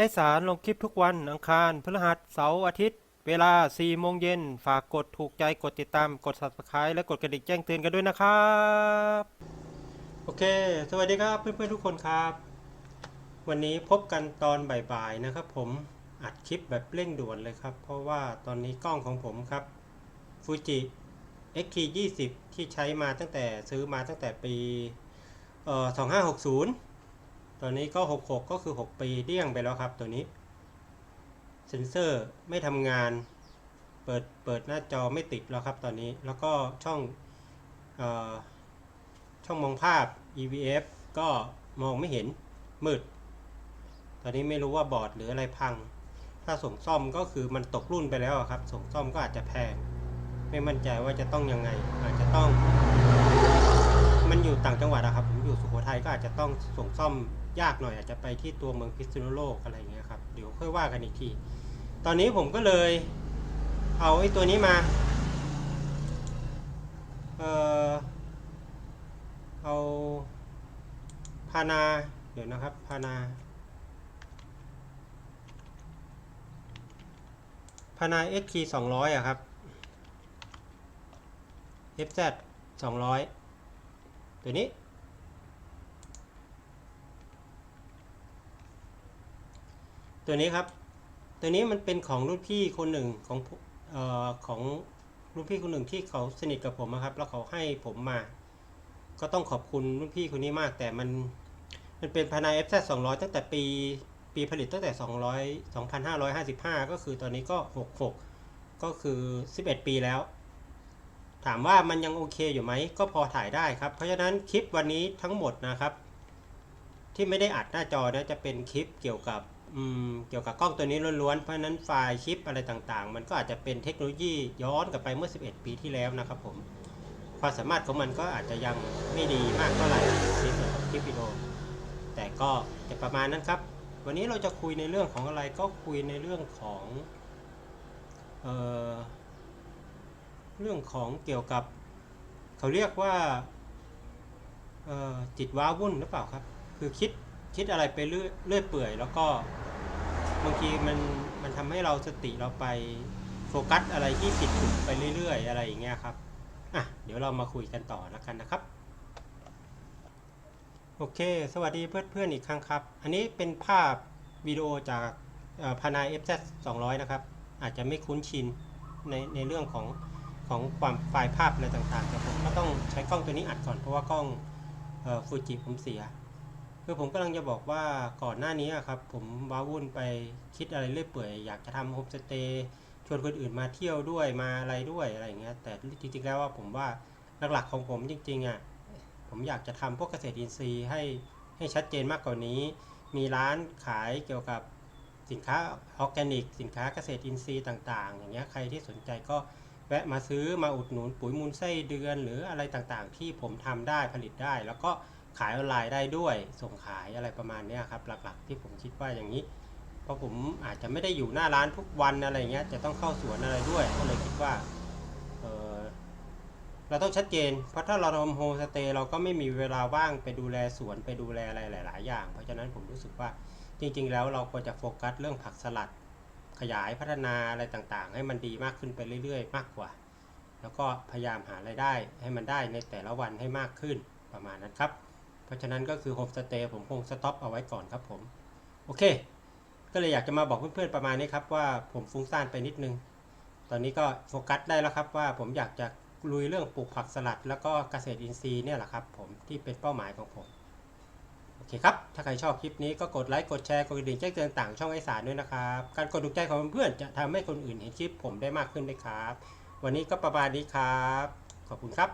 ไอสารลงคลิปทุกวันอังคารพฤหัสเสาร์อาทิตย์ เวลา 4 โมงเย็น ฝากกดถูกใจกดติดตามกด subscribe และกดกระดิ่งแจ้งเตือนกันด้วยนะครับ โอเค สวัสดีครับเพื่อนๆทุกคนครับ วันนี้พบกันตอนบ่ายๆนะครับ ผมอัดคลิปแบบเร่งด่วนเลยครับ เพราะว่าตอนนี้กล้องของผมครับฟูจิ XT20 ที่ใช้มาตั้งแต่ซื้อมาตั้งแต่ปีเอ่อ2560 ตอนนี้ก็ 66 ก็คือ 6 ปีเดี้ยงไปแล้วครับตัวนี้ เซนเซอร์ไม่ทำงาน เปิดเปิดหน้าจอไม่ติดแล้วครับตอนนี้ แล้วก็ช่องออช่องมองภาพ EVF ก็มองไม่เห็นมืด ตอนนี้ไม่รู้ว่าบอร์ดหรืออะไรพัง ถ้าส่งซ่อมก็คือมันตกรุ่นไปแล้วครับ ส่งซ่อมก็อาจจะแพง ไม่มั่นใจว่าจะต้องยังไง อาจจะต้อง มันอยู่ต่างจังหวัดอะครับ ผมอยู่สุโขทัยก็อาจจะต้องส่งซ่อมยากหน่อยอาจจะไปที่ตัวเมืองพิษณุโลกอะไรเงี้ยครับเดี๋ยวค่อยว่ากันอีกที ตอนนี้ผมก็เลยเอาไอ้ตัวนี้มา เออเอาพานา เดี๋ยวนะครับพานาพานา XT 200อะครับ FZ 200 ตัวนี้ ตัวนี้ครับ ตัวนี้มันเป็นของรุ่นพี่คนหนึ่งของเอ่อของรุ่นพี่คนหนึ่งที่เขาสนิทกับผมนะครับ แล้วเขาให้ผมมา ก็ต้องขอบคุณรุ่นพี่คนนี้มาก แต่มันมันเป็นพานา FZ 200ตั้งแต่ปีปีผลิตตั้งแต่200 2555ก็คือตอนนี้ก็66ก็คือ11ปีแล้ว ถามว่ามันยังโอเคอยู่ไหมก็พอถ่ายได้ครับ เพราะฉะนั้นคลิปวันนี้ทั้งหมดนะครับ ที่ไม่ได้อัดหน้าจอนะจะเป็นคลิปเกี่ยวกับ เกี่ยวกับกล้องตัวนี้ล้วนๆ เพราะนั้นไฟล์คลิปอะไรต่างๆ มันก็อาจจะเป็นเทคโนโลยีย้อนกลับไปเมื่อ 11 ปีที่แล้วนะครับผมความสามารถของมันก็อาจจะยังไม่ดีมากเท่าไหร่ในส่วนของคลิปวิดีโอแต่ก็จะประมาณนั้นครับ วันนี้เราจะคุยในเรื่องของอะไรก็คุยในเรื่องของเออเรื่องของเกี่ยวกับ เขาเรียกว่าออจิตว้าวุ่นหรือเปล่าครับ คือคิดคิดอะไรไปเรื่อเรื่อยเปื่อย แล้วก็ บางทีมันมันทำให้เราสติเราไปโฟกัสอะไรที่ผิดถูกไปเรื่อย ๆ อะไรอย่างเงี้ยครับอะเดี๋ยวเรามาคุยกันต่อแล้วกันนะครับ โอเค สวัสดีเพื่อนๆอีกครั้งครับ อันนี้เป็นภาพวิดีโอจากพานา FZ 200 นะครับ อาจจะไม่คุ้นชินในในเรื่องของของความไฟล์ภาพอะไรต่างๆแต่ผมก็ต้องใช้กล้องตัวนี้อัดก่อนเพราะว่ากล้องฟูจิผมเสีย คือผมกำลังจะบอกว่าก่อนหน้านี้ครับ ผมว้าวุ่นไปคิดอะไรเรื่อยเปื่อยอยากจะทำโฮมสเตย์ชวนคนอื่นมาเที่ยวด้วยมาอะไรด้วยอะไรอย่างเงี้ยแต่จริงๆแล้วว่าผมว่าหลักๆของผมจริงๆอะผมอยากจะทำพวกเกษตรอินทรีย์ให้ให้ชัดเจนมากกว่านี้ มีร้านขายเกี่ยวกับสินค้าออร์แกนิก สินค้าเกษตรอินทรีย์ต่างๆ อย่างเงี้ยใครที่สนใจก็แวะมาซื้อมาอุดหนุนปุ๋ยมูลไส้เดือนหรืออะไรต่างๆ ที่ผมทำได้ผลิตได้ แล้วก็ ขายออนไลน์ได้ด้วย ส่งขายอะไรประมาณนี้ครับหลักๆที่ผมคิดว่าอย่างนี้ เพราะผมอาจจะไม่ได้อยู่หน้าร้านทุกวันอะไรเงี้ยจะต้องเข้าสวนอะไรด้วยก็เลยคิดว่าเเราต้องชัดเจน เพราะถ้าเราทำโฮมสเตย์เราก็ไม่มีเวลาว่างไปดูแลสวนไปดูแลอะไรหลาย ๆ อย่าง เพราะฉะนั้นผมรู้สึกว่าจริง ๆ แล้วเราควรจะโฟกัสเรื่องผักสลัด ขยายพัฒนาอะไรต่างๆ ให้มันดีมากขึ้นไปเรื่อย ๆ มากกว่า แล้วก็พยายามหารายได้ให้มันได้ในแต่ละวันให้มากขึ้นประมาณนั้นครับ ราะฉะนั้นก็คือโฮมสเตย์ผมคงสต็อปเอาไว้ก่อนครับผมโอเค ก็เลยอยากจะมาบอกเพื่อนๆประมาณนี้ครับว่าผมฟุ้งซ่านไปนิดนึง ตอนนี้ก็โฟกัสได้แล้วครับว่าผมอยากจะลุยเรื่องปลูกผักสลัด แล้วก็เกษตรอินทรีย์เนี่ยแหละครับผมที่เป็นเป้าหมายของผมโอเคครับ ถ้าใครชอบคลิปนี้ก็กดไลค์ กดแชร์ กดกระดิ่งแจ้งเตือนต่างช่องไอสารด้วยนะครับ การกดถูกใจของเพื่อนจะทำให้คนอื่นเห็นคลิปผมได้มากขึ้นด้วยครับ วันนี้ก็ประมาณนี้ครับ ขอบคุณครับ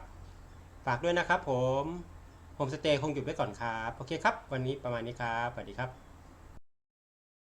ฝากด้วยนะครับผม โฮมสเตย์คงหยุดไว้ก่อนครับ โอเคครับ วันนี้ประมาณนี้ครับ สวัสดีครับ